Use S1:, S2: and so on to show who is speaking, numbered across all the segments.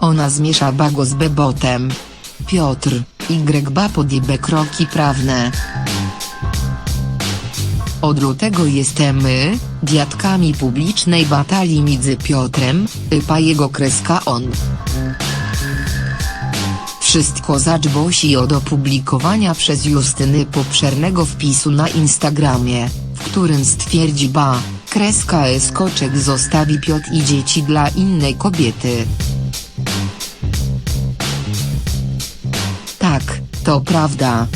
S1: Ona zmiesza bago z bebotem. Piotr, Y ba podjebę kroki prawne. Od lutego jesteśmy, dziadkami publicznej batalii między Piotrem, Ypa jego kreska on. Wszystko zaczbosi od opublikowania przez Justyny poprzernego wpisu na Instagramie, w którym stwierdzi ba, kreska skoczek zostawi Piotr i dzieci dla innej kobiety. Tak, to prawda.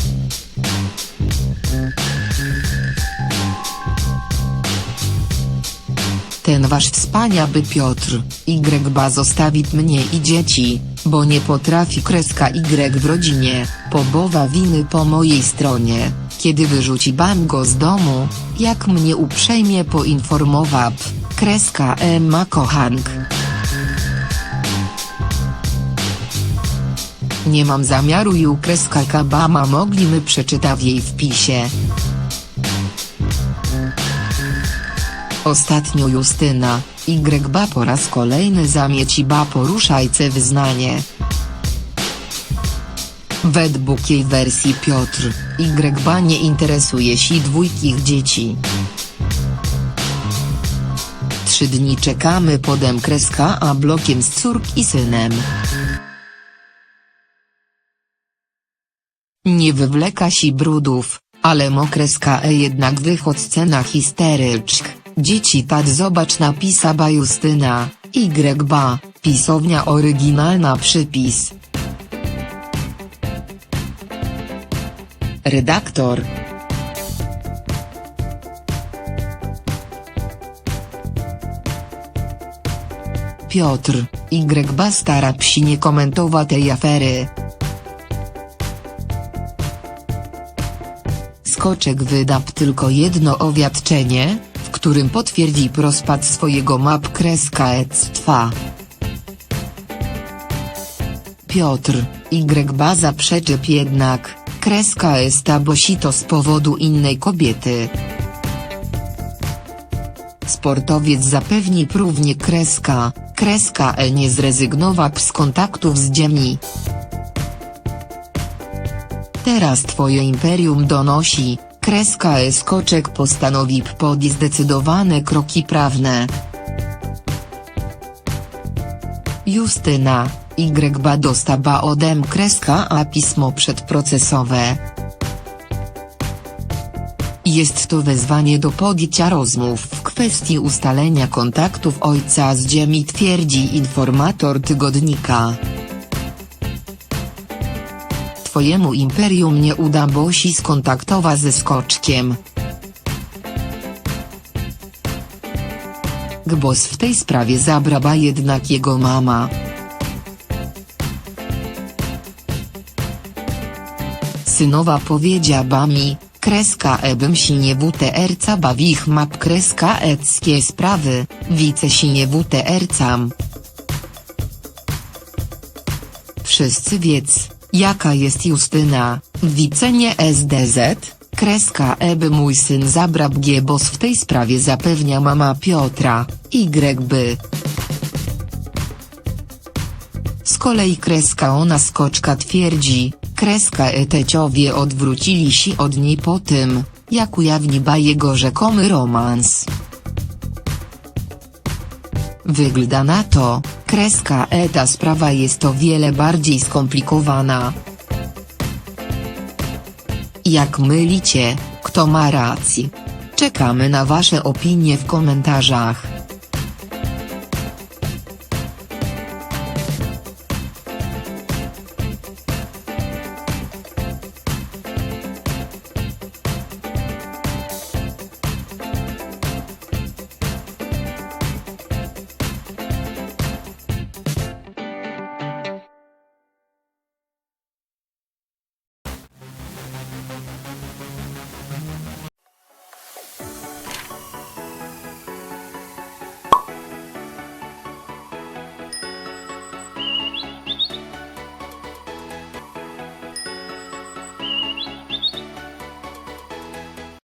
S1: Ten wasz wspaniały Piotr, Y ba zostawi mnie i dzieci, bo nie potrafi kreska Y w rodzinie, pobowa winy po mojej stronie, kiedy wyrzuci bam go z domu, jak mnie uprzejmie poinformował, kreska Emma Kochank. Nie mam zamiaru ju kreska kabama mogliśmy przeczytać w jej wpisie. Ostatnio Justyna, Y ba po raz kolejny zamieci ba poruszajce wyznanie. Według jej wersji Piotr, Y ba nie interesuje się dwójkich dzieci. Trzy dni czekamy podem kreska a blokiem z córk i synem. Nie wywleka się brudów, ale mokreska e jednak wychodźce na histeryczk. Dzieci tad zobacz napisa ba Justyna, Y ba, pisownia oryginalna przypis. Redaktor. Piotr, Y ba. Stara psi nie komentowa tej afery. Skoczek wydał tylko jedno owiadczenie, którym potwierdzi prospad swojego map kreska ectwa. Piotr, Y ba zaprzeczep jednak, kreska estabosito z powodu innej kobiety. Sportowiec zapewni równie kreska, kreska E nie zrezygnował z kontaktów z ziemi. Teraz twoje imperium donosi, kreska E skoczek postanowi podjąć zdecydowane kroki prawne. Justyna, Y ba dostaba odem kreska a pismo przedprocesowe. Jest to wezwanie do podjęcia rozmów w kwestii ustalenia kontaktów ojca z ziemi twierdzi informator tygodnika. Twojemu imperium nie uda bosi skontaktowa ze skoczkiem. Gbos w tej sprawie zabrała jednak jego mama. Synowa powiedziała mi, kreska ebym sinie WTR-ca bawich map kreska eckie sprawy, wice sinie WTR-cam. Wszyscy wiec, jaka jest Justyna, wicenie SDZ, kreska eby mój syn zabrał giebos w tej sprawie zapewnia mama Piotra, Y by. Z kolei kreska ona skoczka twierdzi, kreska eteciowie odwrócili się od niej po tym, jak ujawniła jego rzekomy romans. Wygląda na to, kreska e ta sprawa jest o wiele bardziej skomplikowana. Jak mylicie, kto ma rację? Czekamy na wasze opinie w komentarzach.